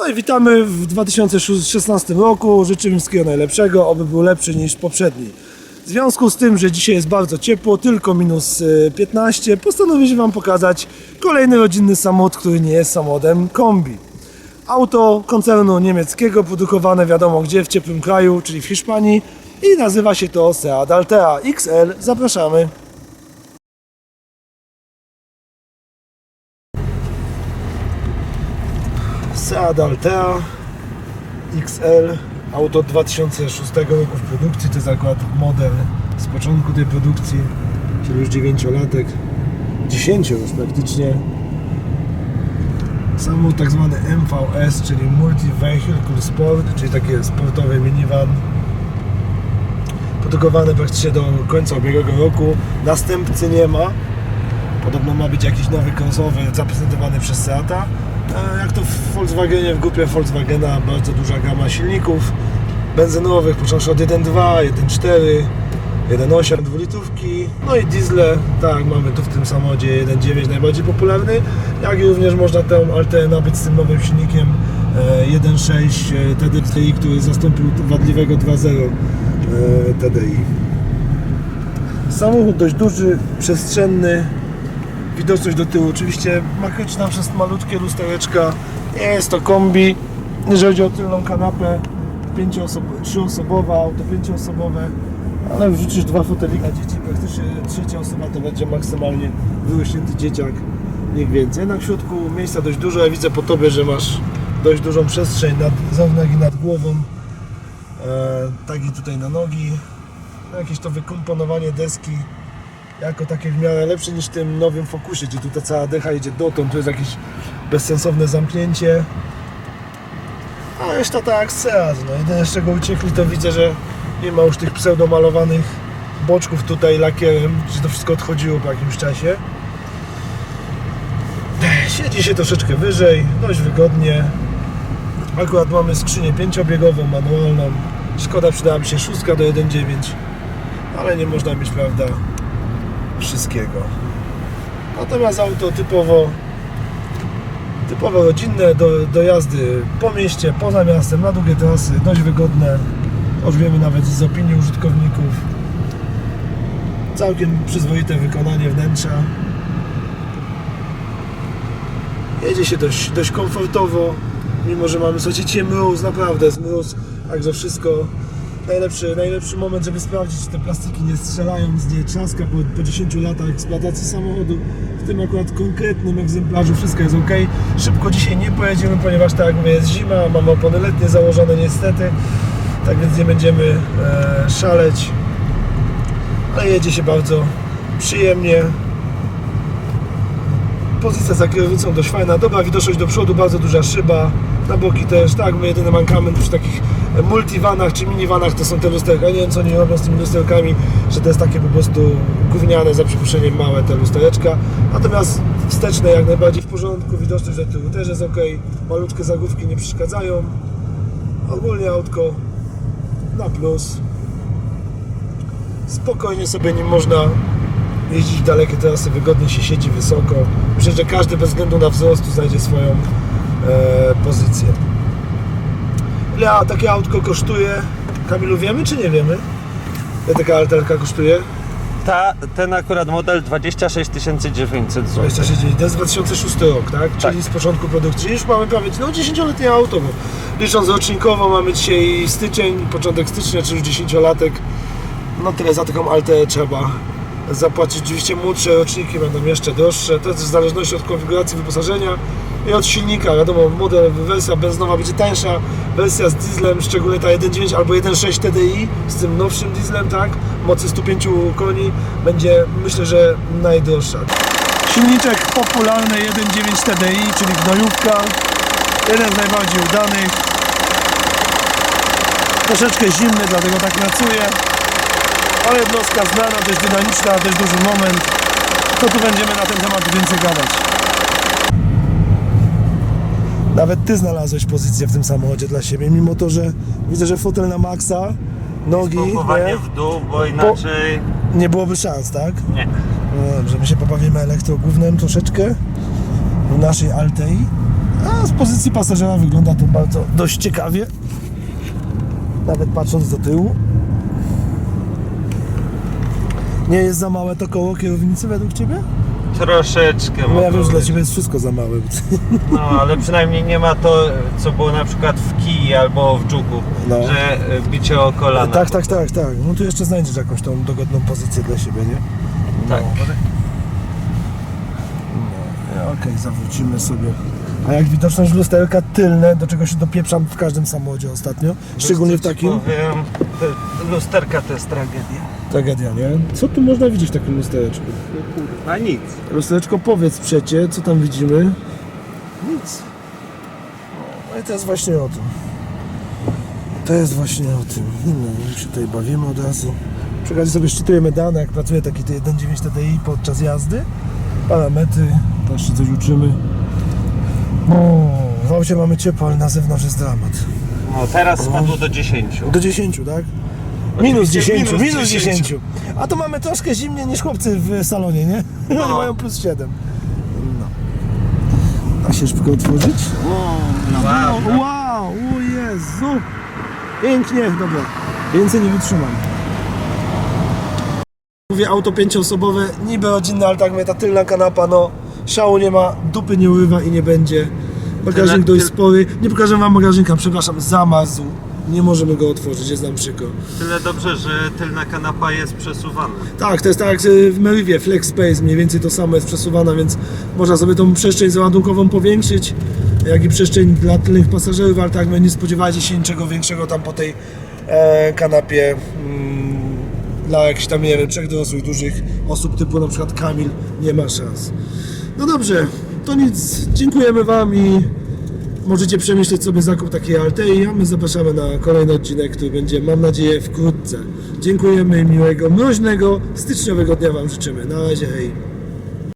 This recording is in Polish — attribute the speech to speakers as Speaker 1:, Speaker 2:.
Speaker 1: No i witamy w 2016 roku. Życzymy wszystkiego najlepszego, oby był lepszy niż poprzedni. W związku z tym, że dzisiaj jest bardzo ciepło, tylko minus y, 15, postanowiłem Wam pokazać kolejny rodzinny samochód, który nie jest samochodem kombi. Auto koncernu niemieckiego, produkowane wiadomo gdzie, w ciepłym kraju, czyli w Hiszpanii i nazywa się to Seat Altea XL. Zapraszamy. Seat Altea XL auto 2006 roku w produkcji to jest akurat model z początku tej produkcji czyli już 9-latek 10 już praktycznie. Samochód tak zwany MVS czyli Multi Vehicle Sport czyli taki sportowy minivan produkowany praktycznie do końca ubiegłego roku. Następcy nie ma. Podobno ma być jakiś nowy crossover zaprezentowany przez Seata. E, Jak to w Volkswagenie, w grupie Volkswagena bardzo duża gama silników benzynowych, począwszy od 1.2, 1.4, 1.8, dwulitrówki, no i diesle, tak mamy tu w tym samochodzie 1.9 najbardziej popularny, jak i również można tę Alteę nabyć z tym nowym silnikiem e, 1.6 e, TDI, który zastąpił wadliwego 2.0 e, TDI. Samochód dość duży, przestrzenny, widoczność do tyłu. Oczywiście machyczna przez malutkie lustereczka. Jest to kombi. Jeżeli chodzi o tylną kanapę, trzyosobowe, auto pięcioosobowe, ale wrzucisz dwa foteliki na dzieci, praktycznie trzecia osoba to będzie maksymalnie wyrośnięty dzieciak, niech więcej. Jednak w środku miejsca dość dużo. Ja widzę po tobie, że masz dość dużą przestrzeń nad, jak i nad głową, e, tak i tutaj na nogi. Jakieś to wykomponowanie deski jako takie w miarę lepsze niż w tym nowym Focusie, gdzie tu ta cała decha idzie dotąd, to jest jakieś bezsensowne zamknięcie. A reszta jak Seat, no jedyne z czego uciekli to widzę, że nie ma już tych pseudomalowanych boczków tutaj lakierem, że to wszystko odchodziło po jakimś czasie. Siedzi się troszeczkę wyżej, dość wygodnie. Akurat mamy skrzynię pięciobiegową, manualną. Szkoda, przydałaby się szóstka do 1.9, ale nie można mieć, prawda, wszystkiego. Natomiast auto typowo typowo rodzinne do, do jazdy po mieście, poza miastem, na długie trasy, dość wygodne. Już wiemy nawet z opinii użytkowników. Całkiem przyzwoite wykonanie wnętrza. Jedzie się dość, dość komfortowo, mimo że mamy, słuchajcie, mróz, naprawdę jest mróz, także wszystko najlepszy, najlepszy moment, żeby sprawdzić, czy te plastiki nie strzelają, z nie trzaska po, po 10 latach eksploatacji samochodu. W tym akurat konkretnym egzemplarzu wszystko jest ok. Szybko dzisiaj nie pojedziemy, ponieważ tak jak mówię, jest zima, mamy opony letnie założone niestety, tak więc nie będziemy e, szaleć, ale jedzie się bardzo przyjemnie. Pozycja za kierownicą dość fajna, dobra widoczność do przodu, bardzo duża szyba, na boki też, tak, my jedyny mankament przy takich multivanach czy minivanach to są te lusterka, nie wiem co oni robią z tymi lusterkami, że to jest takie po prostu gówniane, za przeproszeniem małe te lustereczka, natomiast wsteczne jak najbardziej w porządku, widoczność do tyłu też jest ok, malutkie zagłówki nie przeszkadzają, ogólnie autko na plus, spokojnie sobie nim można jeździć dalekie trasy, wygodnie się siedzi wysoko. Myślę, że każdy bez względu na wzrost tu znajdzie swoją e, pozycję. Ile takie autko kosztuje? Kamilu, wiemy czy nie wiemy? Ile taka alterka kosztuje?
Speaker 2: Ta, ten akurat model 26 900 zł.
Speaker 1: 26 To jest 2006 rok, tak? Czyli
Speaker 2: Tak.
Speaker 1: z początku produkcji. Czyli już mamy prawie no, 10-letnie auto, bo licząc rocznikowo mamy dzisiaj styczeń, początek stycznia, czy już 10-latek. No tyle za taką altę trzeba zapłacić. Oczywiście młodsze roczniki będą jeszcze droższe. Jest w zależności od konfiguracji wyposażenia i od silnika. Wiadomo, model, wersja benzynowa będzie tańsza, wersja z dieslem, szczególnie ta 1.9 albo 1.6 TDI z tym nowszym dieslem, tak? Mocy 105 koni będzie myślę, że najdroższa. Silniczek popularny 1.9 TDI, czyli gnojówka. Jeden z najbardziej udanych. Troszeczkę zimny, dlatego tak pracuje. Ale jednostka znana, dość dynamiczna, dość duży moment. To tu będziemy na ten temat więcej gadać. Nawet ty znalazłeś pozycję w tym samochodzie dla siebie, mimo to, że widzę, że fotel na maksa, nogi, nie,
Speaker 2: w dół, bo inaczej
Speaker 1: nie byłoby szans, tak?
Speaker 2: nie.
Speaker 1: No dobrze, my się pobawimy elektrogównem troszeczkę w naszej Altei. A z pozycji pasażera wygląda to bardzo dość ciekawie. Nawet patrząc do tyłu. Nie jest za małe to koło kierownicy według Ciebie?
Speaker 2: Troszeczkę
Speaker 1: No ja wiem, że dla. Ciebie jest wszystko za małe.
Speaker 2: No, ale przynajmniej nie ma to, co było na przykład w kiji albo w dżuku,
Speaker 1: No.
Speaker 2: że e, bicie o kolana.
Speaker 1: Tak, tak, tak, tak. No tu jeszcze znajdziesz jakąś tą dogodną pozycję dla siebie, nie?
Speaker 2: Tak.
Speaker 1: No, okej, zawrócimy sobie. A jak widoczność lusterka tylne, do czego się dopieprzam w każdym samochodzie ostatnio, szczególnie w takim.
Speaker 2: Powiem, te lusterka to jest tragedia.
Speaker 1: Tragedia, nie? Co tu można widzieć w takim lustereczku?
Speaker 2: A nic.
Speaker 1: Lustereczko, powiedz przecie, co tam widzimy? Nic. No i to jest właśnie o tym. To jest właśnie o tym. No, my się tutaj bawimy od razu. Przy okazji sobie szczytujemy dane, jak pracuje taki t 1.9 TDI podczas jazdy. Parametry, też się coś uczymy. O, w aucie mamy ciepło, ale na zewnątrz jest dramat.
Speaker 2: No, teraz spadło do 10.
Speaker 1: Do 10, tak? Minus
Speaker 2: Oczywiście
Speaker 1: 10, minus,
Speaker 2: minus
Speaker 1: 10.
Speaker 2: 10.
Speaker 1: A to mamy troszkę zimniej niż chłopcy w salonie, nie? Oni
Speaker 2: No.
Speaker 1: mają plus 7. No. Da się szybko otworzyć?
Speaker 2: Wow.
Speaker 1: Wow, o Jezu! Pięknie, dobra. Więcej nie wytrzymam. Mówię auto pięcioosobowe, niby rodzinne, ale tak mówię, ta tylna kanapa, no szału nie ma, dupy nie urywa i nie będzie. Bagażnik
Speaker 2: Tyle-
Speaker 1: dość spory. Nie pokażę wam bagażnika, przepraszam, zamazł. Nie możemy go otworzyć, jest nam przykro.
Speaker 2: Tyle dobrze, że tylna kanapa jest przesuwana.
Speaker 1: Tak, to jest tak jak w Merivie, Flex Space, mniej więcej to samo jest przesuwana, więc można sobie tą przestrzeń załadunkową powiększyć, jak i przestrzeń dla tylnych pasażerów, ale tak my nie spodziewajcie się niczego większego tam po tej e, kanapie mm, dla jakichś tam, nie wiem, trzech dorosłych, dużych osób typu na przykład Kamil, nie ma szans. No dobrze, to nic, dziękujemy Wam i możecie przemyśleć sobie zakup takiej Altei, a my zapraszamy na kolejny odcinek, który będzie, mam nadzieję, wkrótce. Dziękujemy i miłego, mroźnego, styczniowego dnia Wam życzymy. Na razie, hej.